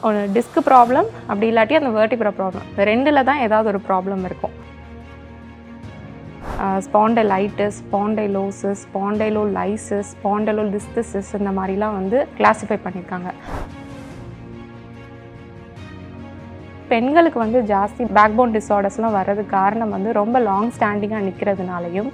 ஒரு disc problem அப்படி இல்லாட்டி அந்த வேர்டிப்ரா ப்ராப்ளம் இந்த ரெண்டில் தான் ஏதாவது ஒரு ப்ராப்ளம் இருக்கும். ஸ்பாண்டைலைட்டிஸ் ஸ்பாண்டைலோசிஸ் ஸ்பாண்டைலோ லைசிஸ் ஸ்பாண்டைலோ டிஸ்திசிஸ் இந்த மாதிரிலாம் வந்து கிளாஸிஃபை பண்ணியிருக்காங்க பெண்களுக்கு வந்து ஜாஸ்தி பேக்போன் டிஸார்டர்ஸ்லாம் வர்றதுக்கு காரணம் வந்து ரொம்ப லாங் ஸ்டாண்டிங்காக நிற்கிறதுனாலையும்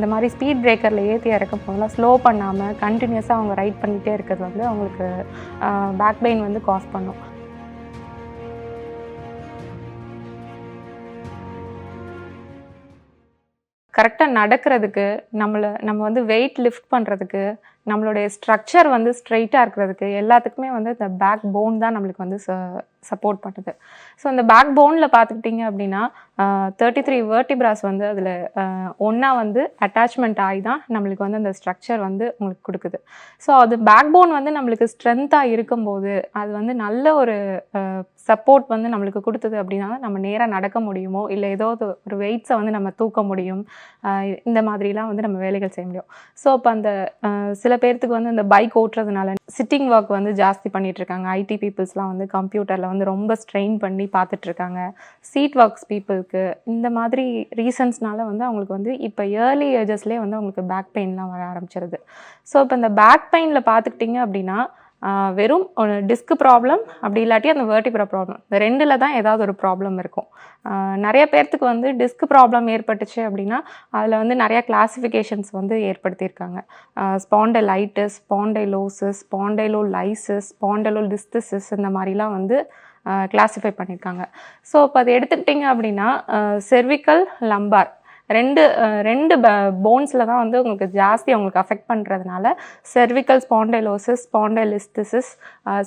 இந்த மாதிரி ஸ்பீட் பிரேக்கரில் ஏற்றி இறக்கும் போதெல்லாம் ஸ்லோ பண்ணாமல் கண்டினியூஸாக அவங்க ரைட் பண்ணிகிட்டே இருக்கிறது வந்து அவங்களுக்கு பேக் பெயின் வந்து காஸ் பண்ணும். கரெக்டாக நடக்கிறதுக்கு நம்மளை நம்ம வந்து வெயிட் லிஃப்ட் பண்ணுறதுக்கு நம்மளுடைய ஸ்ட்ரக்சர் வந்து ஸ்ட்ரைட்டாக இருக்கிறதுக்கு எல்லாத்துக்குமே வந்து இந்த பேக் போன் தான் நம்மளுக்கு வந்து சப்போர்ட் பண்ணுது. ஸோ அந்த பேக் போனில் பார்த்துக்கிட்டிங்க அப்படின்னா தேர்ட்டி த்ரீ வேர்டிபிராஸ் வந்து அதில் ஒன்றா வந்து அட்டாச்மெண்ட் ஆகி தான் நம்மளுக்கு வந்து அந்த ஸ்ட்ரக்சர் வந்து உங்களுக்கு கொடுக்குது. ஸோ அது பேக் போன் வந்து நம்மளுக்கு ஸ்ட்ரென்த்தாக இருக்கும்போது அது வந்து நல்ல ஒரு சப்போர்ட் வந்து நம்மளுக்கு கொடுத்தது அப்படின்னா நம்ம நேராக நடக்க முடியுமோ இல்லை ஏதோ ஒரு- வெயிட்ஸை வந்து நம்ம தூக்க முடியும் இந்த மாதிரிலாம் வந்து நம்ம வேலைகள் செய்ய முடியும். ஸோ இப்போ அந்த சில சில பேர்த்துக்கு வந்து இந்த பைக் ஓட்டுறதுனால சிட்டிங் ஒர்க் வந்து ஜாஸ்தி பண்ணிட்டு இருக்காங்க ஐடி பீப்புள்ஸ்லாம் வந்து கம்ப்யூட்டரில் வந்து ரொம்ப ஸ்ட்ரெயின் பண்ணி பார்த்துட்டு இருக்காங்க சீட் ஒர்க்ஸ் பீப்புளுக்கு இந்த மாதிரி ரீசன்ஸ்னால வந்து அவங்களுக்கு வந்து இப்போ ஏர்லி ஏஜஸ்லேயே வந்து அவங்களுக்கு பேக் பெயின்லாம் வர ஆரம்பிச்சிருது. ஸோ இப்போ இந்த பேக் பெயினில் பார்த்துக்கிட்டிங்க அப்படின்னா வெறும் ஒரு டிஸ்க் ப்ராப்ளம் அப்படி இல்லாட்டி அந்த வேர்டிப்ரா ப்ராப்ளம் இந்த ரெண்டில் தான் ஏதாவது ஒரு ப்ராப்ளம் இருக்கும். நிறைய பேர்த்துக்கு வந்து டிஸ்க் ப்ராப்ளம் ஏற்பட்டுச்சு அப்படின்னா அதில் வந்து நிறைய கிளாசிஃபிகேஷன்ஸ் வந்து ஏற்படுத்தியிருக்காங்க. ஸ்பாண்டைலைட்டிஸ் ஸ்பாண்டைலோசிஸ் ஸ்பாண்டைலோ லைசிஸ் ஸ்பாண்டைலோ டிஸ்திசிஸ் இந்த மாதிரிலாம் வந்து கிளாஸிஃபை பண்ணியிருக்காங்க. ஸோ இப்போ அதை எடுத்துக்கிட்டிங்க அப்படின்னா செர்விக்கல் லம்பார் ரெண்டு ரெண்டு போன்ஸில் தான் வந்து உங்களுக்கு ஜாஸ்தி உங்களுக்கு அஃபெக்ட் பண்ணுறதுனால செர்விக்கல் ஸ்பாண்டைலோசிஸ் ஸ்பாண்டைலிஸ்திசிஸ்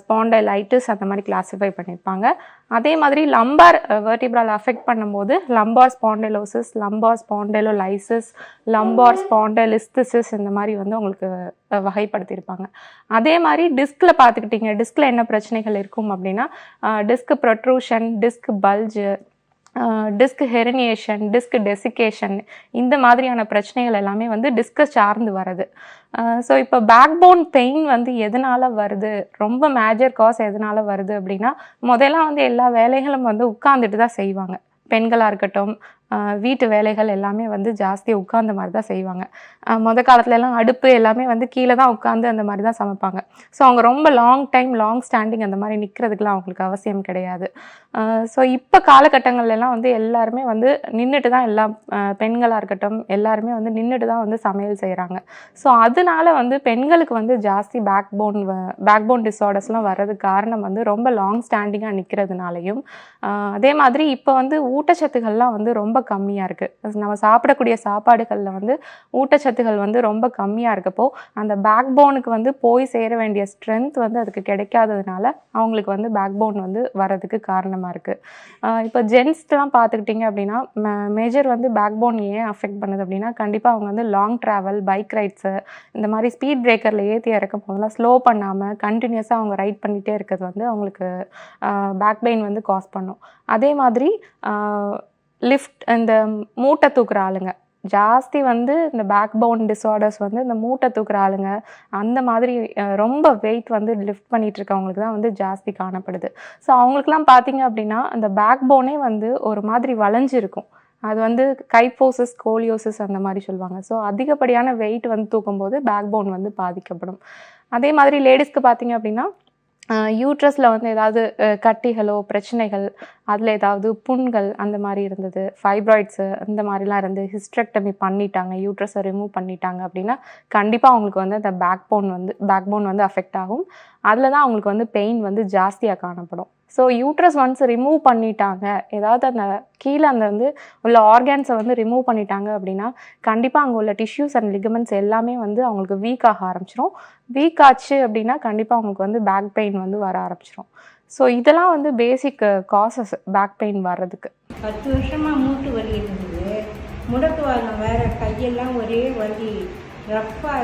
ஸ்பாண்டைலைட்டிஸ் அந்த மாதிரி கிளாஸிஃபை பண்ணியிருப்பாங்க அதே மாதிரி லம்பார் வெர்டிப்ரால் அஃபெக்ட் பண்ணும்போது lumbar spondylosis lumbar spondylolysis lumbar spondylolisthesis இந்த மாதிரி வந்து உங்களுக்கு வகைப்படுத்தியிருப்பாங்க அதே மாதிரி டிஸ்கில் பார்த்துக்கிட்டிங்க டிஸ்கில் என்ன பிரச்சனைகள் இருக்கும் அப்படின்னா disc protrusion disc bulge disc herniation disc desiccation இந்த மாதிரியான பிரச்சனைகள் எல்லாமே வந்து டிஸ்கை சார்ந்து வருது ஸோ இப்போ பேக் போன் பெயின் வந்து எதனால வருது? ரொம்ப மேஜர் காஸ் எதனால் வருது அப்படின்னா முதல்ல வந்து எல்லா வேலைகளும் வந்து உட்காந்துட்டு தான் செய்வாங்க. பெண்களாக இருக்கட்டும் வீட்டு வேலைகள் எல்லாமே வந்து ஜாஸ்தியாக உட்கார்ந்த மாதிரி தான் செய்வாங்க. மொத காலத்துலலாம் அடுப்பு எல்லாமே வந்து கீழே தான் உட்காந்து அந்த மாதிரி தான் சமைப்பாங்க. ஸோ அவங்க ரொம்ப லாங் டைம் லாங் ஸ்டாண்டிங் அந்த மாதிரி நிற்கிறதுக்குலாம் அவங்களுக்கு அவசியம் கிடையாது. ஸோ இப்போ காலகட்டங்கள்லாம் வந்து எல்லாருமே வந்து நின்றுட்டு தான் எல்லா பெண்களாக இருக்கட்டும் எல்லாருமே வந்து நின்றுட்டு தான் வந்து சமையல் செய்கிறாங்க ஸோ அதனால வந்து பெண்களுக்கு வந்து ஜாஸ்தி பேக் போன் பேக் போன் டிஸார்டர்ஸ்லாம் வர்றதுக்கு காரணம் வந்து ரொம்ப லாங் ஸ்டாண்டிங்காக நிற்கிறதுனாலையும் அதே மாதிரி இப்போ வந்து ஊட்டச்சத்துக்கள்லாம் வந்து ரொம்ப கம்மியாக இருக்குது நம்ம சாப்பிடக்கூடிய சாப்பாடுகளில் வந்து ஊட்டச்சத்துகள் வந்து ரொம்ப கம்மியாக இருக்கப்போ அந்த பேக் போனுக்கு வந்து போய் சேர வேண்டிய ஸ்ட்ரென்த் வந்து அதுக்கு கிடைக்காததுனால அவங்களுக்கு வந்து பேக் போன் வந்து வரதுக்கு காரணமாக இருக்குது இப்போ ஜென்ஸ்லாம் பார்த்துக்கிட்டிங்க அப்படின்னா மேஜர் வந்து பேக் போன் ஏன் அஃபெக்ட் பண்ணுது அப்படின்னா கண்டிப்பாக அவங்க வந்து லாங் ட்ராவல் பைக் ரைட்ஸு இந்த மாதிரி ஸ்பீட் பிரேக்கரில் ஏற்றி இறக்கும் போதெல்லாம் ஸ்லோ பண்ணாமல் கண்டினியூஸாக அவங்க ரைட் பண்ணிகிட்டே இருக்கிறது வந்து அவங்களுக்கு பேக் பெயின் வந்து காஸ் பண்ணும். அதே மாதிரி லிஃப்ட் இந்த மூட்டை தூக்குற ஆளுங்க. ஜாஸ்தி வந்து இந்த பேக் பவுன் டிஸார்டர்ஸ் வந்து இந்த மூட்டை தூக்குற ஆளுங்க. அந்த மாதிரி ரொம்ப வெயிட் வந்து லிஃப்ட் பண்ணிட்டு இருக்கவங்களுக்கு தான் வந்து ஜாஸ்தி காணப்படுது. ஸோ அவங்களுக்குலாம் பார்த்தீங்க அப்படின்னா அந்த பேக் போனே வந்து ஒரு மாதிரி வளைஞ்சிருக்கும். அது வந்து கைப்போசஸ் கோலியோசிஸ் அந்த மாதிரி சொல்லுவாங்க. ஸோ அதிகப்படியான வெயிட் வந்து தூக்கும்போது பேக் போன் வந்து பாதிக்கப்படும். அதே மாதிரி லேடிஸ்க்கு பார்த்தீங்க அப்படின்னா யூட்ரஸில் வந்து ஏதாவது கட்டிகளோ பிரச்சனைகள் அதில் ஏதாவது புண்கள் அந்த மாதிரி இருந்தது. ஃபைப்ராய்ட்ஸு அந்த மாதிரிலாம் இருந்து ஹிஸ்ட்ரக்டமி பண்ணிட்டாங்க யூட்ரஸை ரிமூவ் பண்ணிட்டாங்க அப்படின்னா கண்டிப்பாக அவங்களுக்கு வந்து அந்த பேக் போன் வந்து பேக் போன் வந்து அஃபெக்ட் ஆகும். அதில் தான் அவங்களுக்கு வந்து பெயின் வந்து ஜாஸ்தியாக காணப்படும். ஸோ யூட்ரஸ் ஒன்ஸ் ரிமூவ் பண்ணிட்டாங்க. ஏதாவது அந்த கீழே அந்த வந்து உள்ள ஆர்கான்ஸை வந்து ரிமூவ் பண்ணிட்டாங்க அப்படின்னா கண்டிப்பாக அங்கே உள்ள டிஷ்யூஸ் அண்ட் லிகமெண்ட்ஸ் எல்லாமே வந்து அவங்களுக்கு வீக் ஆக ஆரம்பிச்சிரும். வீக் ஆச்சு அப்படின்னா கண்டிப்பாக அவங்களுக்கு வந்து பேக் பெயின் வந்து வர ஆரம்பிச்சிரும். ஸோ இதெல்லாம் வந்து பேசிக் காசஸ் பேக் பெயின் வர்றதுக்கு. பத்து வருஷமாக மூட்டு வலி இருந்தது. முடக்குவாதம் வேற கையெல்லாம் ஒரே வலி. ரஃப்பாக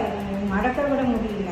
மடக்க விட முடியல.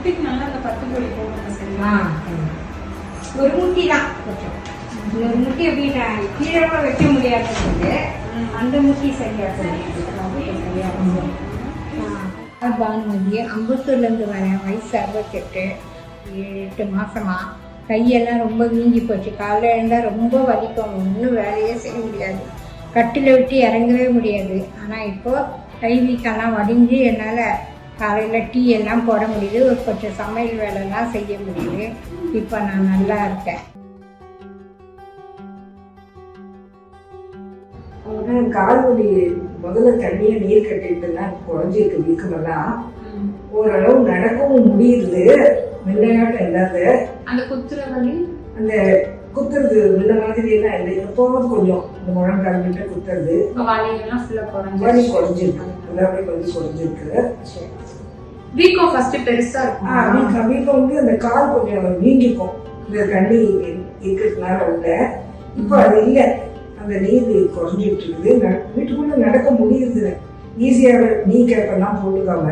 குட்டிக்கு நல்லா அந்த பத்து கோழி போடுங்க சரியா? ஒரு முட்டி தான் கொஞ்சம் ஒரு முட்டி வீட்டை கீழே கூட வைக்க முடியாதது அந்த முட்டி சரியாக சரியாக பானுமதி அம்பத்தூர்லேருந்து வரேன். வயசு அறுபத்தெட்டு எட்டு மாசமா. கையெல்லாம் ரொம்ப வீங்கி போச்சு. காலைல எழுந்தால் ரொம்ப வலிக்கும். ஒன்றும் வேலையே செய்ய முடியாது. கட்டில விட்டு இறங்கவே முடியாது. ஆனால் இப்போ கை வீக்கெல்லாம் வடிஞ்சு என்னால் காலையில் டீ எல்லாம் போட முடியுது. ஒரு கொஞ்சம் சமையல் வேலைலாம் செய்ய முடியுது. இப்போ நான் நல்லா இருக்கேன். கால் வலி முதல்ல தண்ணிய நீர் கட்டிட்டுலாம் குறைஞ்சிருக்கு வீக்கமெல்லாம் ஓரளவு நடக்கவும் முடியுது. முன்னையாட்டம் இல்லாத. அந்த குத்துற வலி? அந்த குத்துறது முன்ன மாதிரி எல்லாம் இல்லை எப்போவும் கொஞ்சம் இந்த முழங்கால் கிட்ட குத்துறது. வலி குறைஞ்சிருக்கு. எல்லாமே வலி குறைஞ்சிருக்கு. வீக்கம் ஃபர்ஸ்ட் பெருசா ஆ, இருக்கும் வீக்கம் வீக்கம் வந்து அந்த கால் கொஞ்சம் வீங்கிக்கும் இந்த தண்ணி இருக்கிறதுனால உள்ள. இப்போ அது இல்லை. அந்த நீர் குறைஞ்சிட்டு இருக்குது வீட்டுக்குள்ள நடக்க முடியுது. ஈஸியாக நீ கேப்பெல்லாம் போட்டுக்காம.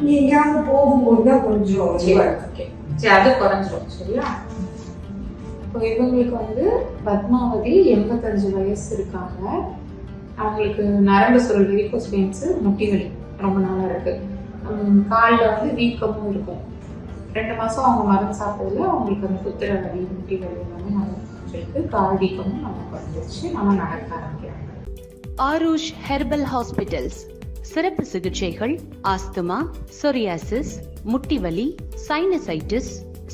நீ எங்கேயாவது போகும்போது தான் கொஞ்சம் இதுவா இருக்கு. அது குறைஞ்சிரும். சரியா? இப்போ இவங்களுக்கு வந்து பத்மாவதி எண்பத்தஞ்சு வயசு இருக்காங்க. அவங்களுக்கு நரம்பு சுருள் வெரிகோஸ் பெயின்ஸு முட்டி வலி ரொம்ப நாளாக இருக்குது காலில் வந்து வீக்கமும் இருக்கும். ரெண்டு மாதம் அவங்க மருந்து சாப்பிட்டதுல அவங்களுக்கு அந்த குத்துற வலி முட்டி வலி எல்லாமே நல்லா கால் வீக்கமும் நல்லா குறைஞ்சிருச்சு. நல்லா நடக்க ஆரம்பிக்கிறாங்க. ஆரூஷ் ஹெர்பல் ஹாஸ்பிட்டல்ஸ் சிறப்பு சிகிச்சைகள் ஆஸ்துமா சொரியாசிஸ் முட்டிவலி சைனசைட்டிஸ்